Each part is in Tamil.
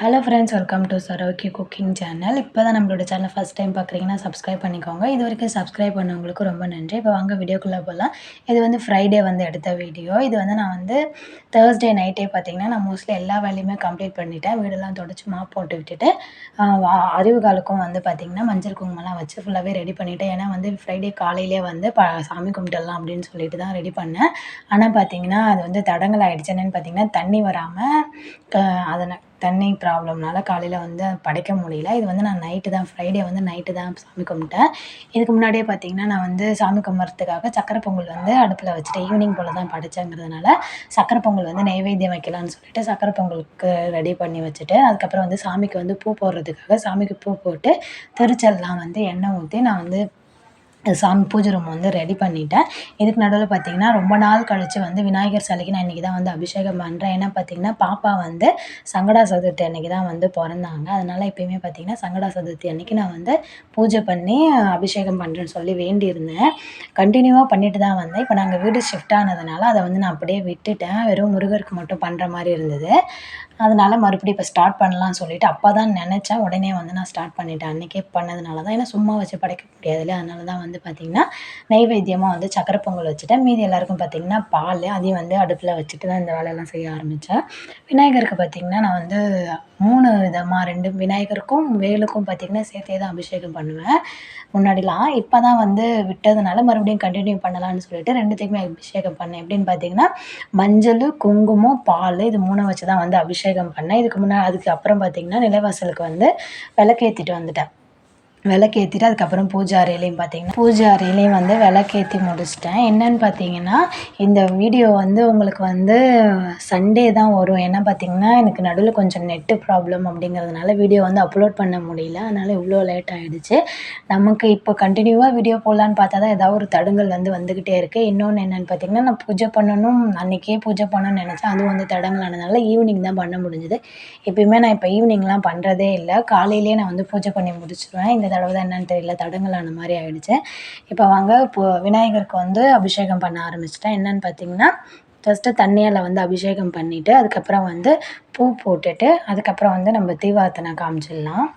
Hello friends welcome to Saroki cooking channel இப்போ தான் நம்மளோட சேனல் ஃபஸ்ட் டைம் பார்க்குறீங்கன்னா சப்ஸ்கிரைப் பண்ணிக்கோங்க. இது வரைக்கும் சப்ஸ்கிரைப் பண்ணவங்களுக்கு ரொம்ப நன்றி. இப்போ வாங்க வீடியோக்குள்ளே போகலாம் இது வந்து ஃப்ரைடே வந்து எடுத்த வீடியோ இது வந்து நான் வந்து தேர்ஸ்டே நைட்டே பார்த்தீங்கன்னா நான் மோஸ்ட்லி எல்லா வேலையுமே கம்ப்ளீட் பண்ணிட்டேன். வீடெல்லாம் தொடச்சி மாப் போட்டு விட்டுட்டு அறிவுகாலுக்கும் காலுக்கும் வந்து பார்த்திங்கன்னா மஞ்சள் குங்குமம்லாம் வச்சு ஃபுல்லாகவே ரெடி பண்ணிவிட்டேன் ஏன்னா வந்து ஃப்ரைடே காலையிலே வந்து ப சாமி கும்பிட்டுடலாம் அப்படின்னு சொல்லிட்டு தான் ரெடி பண்ணேன். ஆனால் பார்த்தீங்கன்னா அது வந்து தடங்கல் ஆகிடுச்சு என்னென்னு பார்த்தீங்கன்னா தண்ணி வராமல் அதை தண்ணி ப்ராப்ளம்னால காலையில் வந்து படைக்க முடியல. இது வந்து நான் நைட்டு தான் ஃப்ரைடே வந்து நைட்டு தான் சாமி கும்பிட்டேன். இதுக்கு முன்னாடியே பார்த்தீங்கன்னா நான் வந்து சாமி கும்பிட்றதுக்காக சக்கரை பொங்கல் வந்து அடுப்பில் வச்சுட்டு ஈவினிங் போல் தான் படைச்சேங்கிறதுனால சக்கரை பொங்கல் வந்து நைவேத்தியம் வைக்கலாம்னு சொல்லிட்டு சக்கரை பொங்கலுக்கு ரெடி பண்ணி வச்சுட்டு அதுக்கப்புறம் வந்து சாமிக்கு வந்து பூ போடுறதுக்காக சாமிக்கு பூ போட்டு திருச்செல்லாம் வந்து எண்ணெய் ஊற்றி நான் வந்து சாமி பூஜை ரூம் வந்து ரெடி பண்ணிட்டேன். இதுக்கு நடுவில் பார்த்தீங்கன்னா ரொம்ப நாள் கழித்து வந்து விநாயகர் சிலைக்கு நான் இன்றைக்கி தான் வந்து அபிஷேகம் பண்ணுறேன் ஏன்னா பார்த்தீங்கன்னா பாப்பா வந்து சங்கடா சதுர்த்தி அன்னைக்கு தான் வந்து பிறந்தாங்க. அதனால் எப்பயுமே பார்த்தீங்கன்னா சங்கடா சதுர்த்தி அன்னைக்கு நான் வந்து பூஜை பண்ணி அபிஷேகம் பண்ணுறேன்னு சொல்லி வேண்டியிருந்தேன். கண்டினியூவாக பண்ணிட்டு தான் வந்தேன். இப்போ நாங்கள் வீடு ஷிஃப்ட் ஆனதுனால அதை வந்து நான் அப்படியே விட்டுட்டேன். வெறும் முருகருக்கு மட்டும் பண்ணுற மாதிரி இருந்தது. அதனால் மறுபடியும் இப்போ ஸ்டார்ட் பண்ணலாம்னு சொல்லிட்டு அப்போ தான் நினச்சேன். உடனே வந்து நான் ஸ்டார்ட் பண்ணிட்டேன். அன்றைக்கே பண்ணதுனால தான் ஏன்னா சும்மா வச்சு படைக்க முடியாது அதனால தான் வந்து வந்து பார்த்திங்கன்னா நைவேத்தியமாக வந்து சக்கரை பொங்கல் வச்சுட்டேன். மீதி எல்லாருக்கும் பார்த்திங்கன்னா பால் அதையும் வந்து அடுப்பில் வச்சுட்டு தான் இந்த வேலையெல்லாம் செய்ய ஆரம்பித்தேன் விநாயகருக்கு பார்த்திங்கன்னா நான் வந்து மூணு விதமாக ரெண்டு விநாயகருக்கும் வேலுக்கும் பார்த்திங்கன்னா சேர்த்தே தான் அபிஷேகம் பண்ணுவேன். முன்னாடிலாம் இப்போ தான் வந்து விட்டதுனால மறுபடியும் கண்டினியூ பண்ணலாம்னு சொல்லிட்டு ரெண்டுத்துக்குமே அபிஷேகம் பண்ணேன். எப்படின்னு பார்த்தீங்கன்னா மஞ்சள் குங்குமம் பால் இது மூணை வச்சு தான் வந்து அபிஷேகம் பண்ணேன். இதுக்கு முன்னாடி அதுக்கு அப்புறம் பார்த்திங்கன்னா நிலைவாசலுக்கு வந்து விளக்கேற்றிட்டு வந்துட்டேன். விளக்கேற்றிட்டு அதுக்கப்புறம் பூஜை அறையிலையும் பார்த்தீங்கன்னா பூஜை அறையிலையும் வந்து விளக்கேற்றி முடிச்சிட்டேன். என்னன்னு பார்த்தீங்கன்னா இந்த வீடியோ வந்து உங்களுக்கு வந்து சண்டே தான் வரும். ஏன்னா பார்த்தீங்கன்னா எனக்கு நடுவில் கொஞ்சம் நெட்டு ப்ராப்ளம் அப்படிங்கிறதுனால வீடியோ வந்து அப்லோட் பண்ண முடியல. அதனால் இவ்வளோ லேட் ஆகிடுச்சு நமக்கு இப்போ கண்டினியூவாக வீடியோ போடலான்னு பார்த்தா தான் ஏதாவது ஒரு தடங்கல் வந்து வந்துக்கிட்டே இருக்குது இன்னொன்று என்னென்னு பார்த்தீங்கன்னா நான் பூஜை பண்ணணும். அன்றைக்கே பூஜை பண்ணணும்னு நினச்சேன். அதுவும் வந்து தடங்கள் ஆனதுனால ஈவினிங் தான் பண்ண முடிஞ்சுது. எப்பயுமே நான் இப்போ ஈவினிங்லாம் பண்ணுறதே இல்லை. காலையிலேயே நான் வந்து பூஜை பண்ணி முடிச்சிடுவேன் இந்த தடவை தான் என்னன்னு தெரியல தடங்கல் ஆன மாதிரி ஆகிடுச்சு இப்போ வாங்க இப்போ விநாயகருக்கு வந்து அபிஷேகம் பண்ண ஆரம்பிச்சிட்டேன் என்னன்னு பார்த்தீங்கன்னா ஃபஸ்ட்டு தண்ணியால் வந்து அபிஷேகம் பண்ணிவிட்டு அதுக்கப்புறம் வந்து பூ போட்டுட்டு அதுக்கப்புறம் வந்து நம்ம தீபார்த்தனை காமிச்சிடலாம்.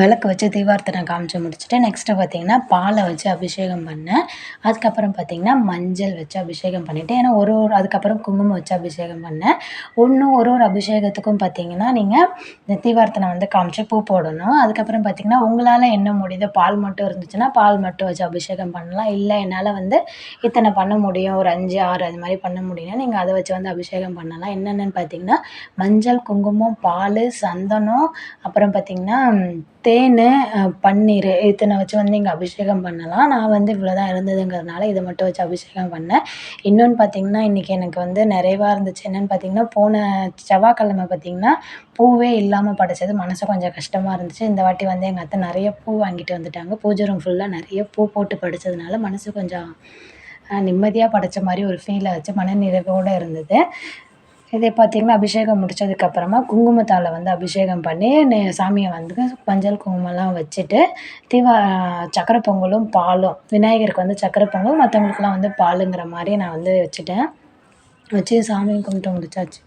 விளக்கு வச்சு தீபார்த்தனை காமிச்சு முடிச்சுட்டு நெக்ஸ்ட்டு பார்த்தீங்கன்னா பாலை வச்சு அபிஷேகம் பண்ணேன். அதுக்கப்புறம் பார்த்தீங்கன்னா மஞ்சள் வச்சு அபிஷேகம் பண்ணிவிட்டு ஏன்னா ஒரு ஒரு அதுக்கப்புறம் குங்குமம் வச்சு அபிஷேகம் பண்ணேன். ஒன்று ஒரு ஒரு அபிஷேகத்துக்கும் பார்த்தீங்கன்னா நீங்கள் இந்த தீபார்த்தனை வந்து காமிச்சு பூ போடணும். அதுக்கப்புறம் பார்த்தீங்கன்னா உங்களால் என்ன முடியுது பால் மட்டும் இருந்துச்சுன்னா பால் மட்டும் வச்சு அபிஷேகம் பண்ணலாம். இல்லை என்னால் வந்து இத்தனை பண்ண முடியும் ஒரு அஞ்சு ஆறு அது மாதிரி பண்ண முடியும்னா நீங்கள் அதை வச்சு வந்து அபிஷேகம் பண்ணலாம். என்னென்னு பார்த்தீங்கன்னா மஞ்சள் குங்குமம் பால் சந்தனம் அப்புறம் பார்த்தீங்கன்னா தேன் பன்னீர் இத்தனை வச்சு வந்து இங்கே அபிஷேகம் பண்ணலாம். நான் வந்து இவ்வளோ தான் இருந்ததுங்கிறதுனால இதை மட்டும் வச்சு அபிஷேகம் பண்ணேன். இன்னொன்று பார்த்தீங்கன்னா இன்றைக்கி எனக்கு வந்து நிறைவாக இருந்துச்சு. என்னென்னு பார்த்தீங்கன்னா போன செவ்வாய்க்கிழமை பார்த்தீங்கன்னா பூவே இல்லாமல் படைச்சது. மனசு கொஞ்சம் கஷ்டமாக இருந்துச்சு. இந்த வாட்டி வந்து எங்கள் அத்தை நிறைய பூ வாங்கிட்டு வந்துட்டாங்க. பூஜை ரூம் ஃபுல்லாக நிறைய பூ போட்டு படைச்சதுனால மனசு கொஞ்சம் நிம்மதியாக படைச்ச மாதிரி ஒரு ஃபீல் ஆச்சு மன நிறைவோடு இருந்தது. இதே பார்த்தீங்கன்னா அபிஷேகம் முடிச்சதுக்கப்புறமா குங்குமத்தால் வந்து அபிஷேகம் பண்ணி நெ- சாமியை வந்து மஞ்சள் குங்குமம்லாம் வச்சுட்டு தீபா சக்கரை பொங்கலும் பாலும் விநாயகருக்கு வந்து சக்கரை பொங்கல் மற்றவங்களுக்குலாம் வந்து பாலுங்கிற மாதிரி நான் வந்து வச்சுட்டேன். வச்சு சாமி கும்பிட்டு முடிச்சாச்சு.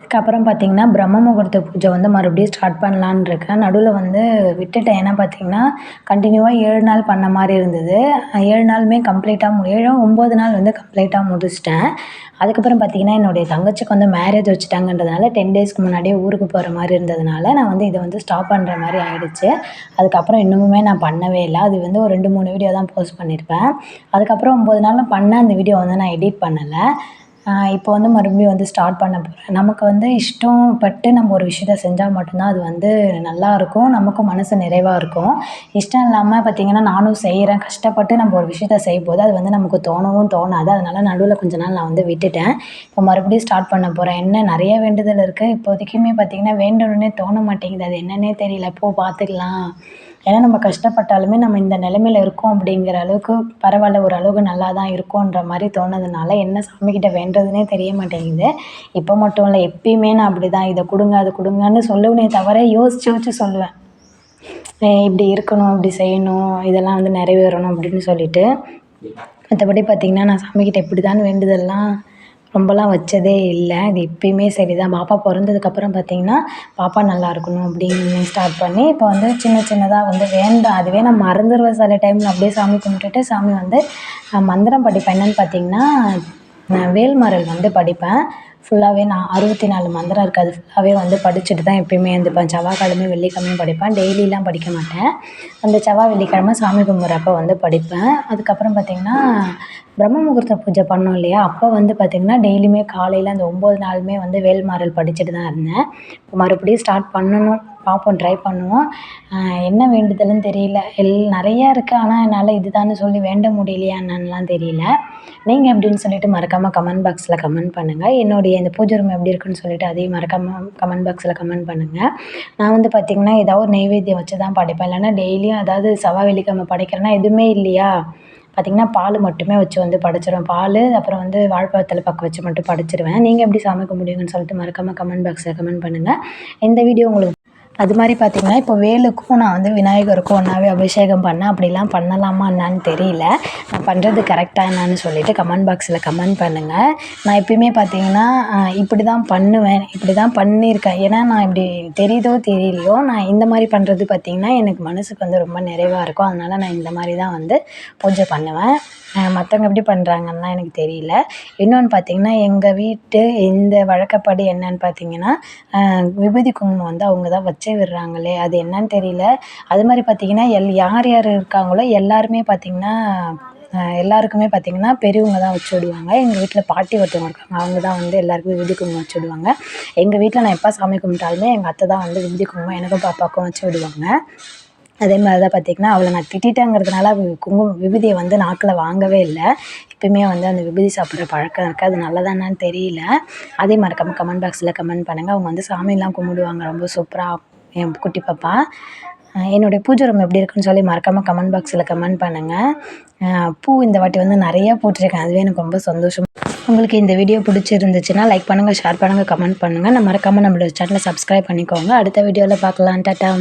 அதுக்கப்புறம் பார்த்தீங்கன்னா பிரம்ம முகூர்த்த பூஜை வந்து மறுபடியும் ஸ்டார்ட் பண்ணலான்னு இருக்கேன். நடுவில் வந்து விட்டுட்டேன். ஏன்னா பார்த்தீங்கன்னா கண்டினியூவாக ஏழு நாள் பண்ண மாதிரி இருந்தது. ஏழு நாளுமே கம்ப்ளீட்டாக மு ஏழோ ஒம்பது நாள் வந்து கம்ப்ளீட்டாக முடிச்சிட்டேன். அதுக்கப்புறம் பார்த்தீங்கன்னா என்னுடைய தங்கச்சிக்கு வந்து மேரேஜ் வச்சுட்டாங்கன்றதுனால டென் டேஸ்க்கு முன்னாடியே ஊருக்கு போகிற மாதிரி இருந்ததுனால நான் வந்து இதை வந்து ஸ்டாப் பண்ணுற மாதிரி ஆகிடுச்சு அதுக்கப்புறம் இன்னுமுமே நான் பண்ணவே இல்லை. அது வந்து ஒரு ரெண்டு மூணு வீடியோ தான் போஸ்ட் பண்ணியிருப்பேன் அதுக்கப்புறம் ஒம்பது நாளில் பண்ண அந்த வீடியோ வந்து நான் எடிட் பண்ணலை. இப்போ வந்து மறுபடியும் வந்து ஸ்டார்ட் பண்ண போகிறேன் நமக்கு வந்து இஷ்டப்பட்டு நம்ம ஒரு விஷயத்த செஞ்சால் மட்டும்தான் அது வந்து நல்லா இருக்கும். நமக்கும் மனசு நிறைவாக இருக்கும். இஷ்டம் இல்லாமல் பார்த்திங்கன்னா நானும் செய்கிறேன் கஷ்டப்பட்டு நம்ம ஒரு விஷயத்த செய்யும்போது அது வந்து நமக்கு தோணவும் தோணாது. அதனால் நடுவில் கொஞ்ச நாள் நான் வந்து விட்டுட்டேன். இப்போ மறுபடியும் ஸ்டார்ட் பண்ண போகிறேன் என்ன நிறைய வேண்டுதல் இருக்குது இப்போதைக்குமே பார்த்திங்கன்னா வேண்டணுன்னே தோண மாட்டேங்குது. அது என்னன்னே தெரியல. போ பார்த்துக்கலாம் ஏன்னா நம்ம கஷ்டப்பட்டாலுமே நம்ம இந்த நிலமையில இருக்கோம் அப்படிங்கிற அளவுக்கு பரவாயில்ல ஓரளவுக்கு நல்லா தான் இருக்கோன்ற மாதிரி தோணுதுனால என்ன சாமிக்கிட்ட வேண்டுறதுனே தெரிய மாட்டேங்குது. இப்போ மட்டும் இல்லை எப்பயுமே நான் அப்படி தான் இதை கொடுங்க அது கொடுங்கன்னு சொல்லுவேனே தவிர யோசிச்சு யோசிச்சு சொல்லுவேன். இப்படி இருக்கணும் இப்படி செய்யணும் இதெல்லாம் வந்து நிறைவேறணும் அப்படின்னு சொல்லிட்டு. மற்றபடி பார்த்திங்கன்னா நான் சாமிக்கிட்ட இப்படி தான் வேண்டுதல்லாம் ரொம்பலாம் வச்சதே இல்லை. இது எப்பயுமே சரி தான் பாப்பா பிறந்ததுக்கப்புறம் பார்த்திங்கன்னா பாப்பா நல்லா இருக்கணும் அப்படின்னு ஸ்டார்ட் பண்ணி இப்போ வந்து சின்ன சின்னதாக வந்து வேண்டாம். அதுவே நான் மறந்துடுவேன் சில டைமில் அப்படியே சாமி கும்பிட்டுட்டு சாமி வந்து மந்திரம் படிப்பேன் என்னென்னு பார்த்திங்கன்னா நான் வேல்மாறல் வந்து படிப்பேன். ஃபுல்லாகவே நான் அறுபத்தி நாலு மந்திரம் இருக்குது அது ஃபுல்லாகவே வந்து படிச்சுட்டு தான் எப்பயுமே இருந்துப்பேன் செவ்வாய்க்கிழமை வெள்ளிக்கிழமையும் படிப்பேன். டெய்லிலாம் படிக்க மாட்டேன். அந்த செவ்வாய் வெள்ளிக்கிழமை சாமி கும்பிட்றப்ப வந்து படிப்பேன். அதுக்கப்புறம் பார்த்திங்கன்னா பிரம்ம முகூர்த்த பூஜை பண்ணோம் இல்லையா? அப்போ வந்து பார்த்திங்கன்னா டெய்லியுமே காலையில் அந்த ஒம்பது நாளுமே வந்து வேல்மாறல் படிச்சுட்டு தான் இருந்தேன். இப்போ மறுபடியும் ஸ்டார்ட் பண்ணணும். பார்ப்போம் ட்ரை பண்ணுவோம். என்ன வேண்டுதல்னு தெரியல. எல் நிறையா இருக்குது ஆனால் என்னால் இதுதான்னு சொல்லி வேண்ட முடியலையா என்னன்னுலாம் தெரியல. நீங்கள் எப்படின்னு சொல்லிட்டு மறக்காமல் கமெண்ட் பாக்ஸில் கமெண்ட் பண்ணுங்கள் என்னுடைய இந்த பூஜை ரூம் எப்படி இருக்குன்னு சொல்லிட்டு அதையும் மறக்காமல் கமெண்ட் பாக்ஸில் கமெண்ட் பண்ணுங்கள் நான் வந்து பார்த்திங்கன்னா ஏதாவது ஒரு நெய்வேத்தியம் வச்சு தான் படைப்பேன். இல்லைன்னா டெய்லியும் அதாவது செவ்வாய் வெள்ளிக்கிழமை படைக்கிறேன்னா எதுவுமே இல்லையா? பார்த்திங்கன்னா பால் மட்டுமே வச்சு வந்து படைச்சிருவேன். பால் அப்புறம் வந்து வாழ்ப்பழத்தில் பக்கம் வச்சு மட்டும் படைச்சிருவேன். நீங்கள் எப்படி சமைக்க முடியுங்கன்னு சொல்லிட்டு மறக்காமல் கமெண்ட் பாக்ஸில் கமெண்ட் பண்ணுங்கள் இந்த வீடியோ உங்களுக்கு அது மாதிரி பார்த்திங்கன்னா இப்போ வேலுக்கும் நான் வந்து விநாயகருக்கும் ஒன்றாவே அபிஷேகம் பண்ணேன் அப்படிலாம் பண்ணலாமா என்னான்னு தெரியல. நான் பண்ணுறது கரெக்டாக என்னான்னு சொல்லிட்டு கமெண்ட் பாக்ஸில் கமெண்ட் பண்ணுங்கள் நான் எப்பயுமே பார்த்திங்கன்னா இப்படி தான் பண்ணுவேன் இப்படி தான் பண்ணியிருக்கேன். ஏன்னா நான் இப்படி தெரியுதோ தெரியலையோ நான் இந்த மாதிரி பண்ணுறது பார்த்திங்கன்னா எனக்கு மனசுக்கு வந்து ரொம்ப நிறைவாக இருக்கும். அதனால் நான் இந்த மாதிரி தான் வந்து பூஜை பண்ணுவேன். மற்றவங்க எப்படி பண்ணுறாங்கன்னுலாம் எனக்கு தெரியல. இன்னொன்று பார்த்திங்கன்னா எங்கள் வீட்டு இந்த வழக்கப்படி என்னன்னு பார்த்திங்கன்னா விபூதி குங்குமம் வந்து அவங்க தான் வச்சு விடுறாங்களே அது என்னன்னு தெரியல. அது மாதிரி பார்த்திங்கன்னா எல் யார் யார் இருக்காங்களோ எல்லாருமே பார்த்திங்கன்னா எல்லாருக்குமே பார்த்திங்கன்னா பெரியவங்க தான் வச்சு விடுவாங்க. எங்கள் வீட்டில் பாட்டி ஒருத்தவங்க இருக்காங்க. அவங்க தான் வந்து எல்லாருக்குமே விபூதி குங்குமம் வச்சு விடுவாங்க. எங்கள் வீட்டில் நான் எப்போ சாமி கும்பிட்டாலுமே எங்கள் அத்தை தான் வந்து விபூதி குங்குமம் எனக்கும் பாப்பாவுக்கும் வச்சு விடுவாங்க. அதே மாதிரி தான் பார்த்திங்கன்னா அவளை நான் திட்டிட்டேங்கிறதுனால குங்குமம் விபூதியை வந்து நாக்கில் வாங்கவே இல்லை. எப்பயுமே வந்து அந்த விபூதி சாப்பிட்ற பழக்கம் இருக்குது அது நல்லதானான்னு தெரியல. அதே மறக்காமல் கமெண்ட் பாக்ஸில் கமெண்ட் பண்ணுங்கள் அவங்க வந்து சாமியெல்லாம் கும்பிடுவாங்க. ரொம்ப சூப்பராக என் குட்டி பாப்பா. என்னுடைய பூஜை ரூம் எப்படி இருக்குன்னு சொல்லி மறக்காமல் கமெண்ட் பாக்ஸில் கமெண்ட் பண்ணுங்கள் பூ இந்த வாட்டி வந்து நிறையா போட்டிருக்கேன் அதுவே எனக்கு ரொம்ப சந்தோஷம் உங்களுக்கு இந்த வீடியோ பிடிச்சிருந்துச்சுன்னா லைக் பண்ணுங்கள் ஷேர் பண்ணுங்கள் கமெண்ட் பண்ணுங்கள் நான் மறக்காமல் நம்மளோட சேனலை சப்ஸ்கிரைப் பண்ணிக்கோங்க. அடுத்த வீடியோவில் பார்க்கலாம். டாட்டா.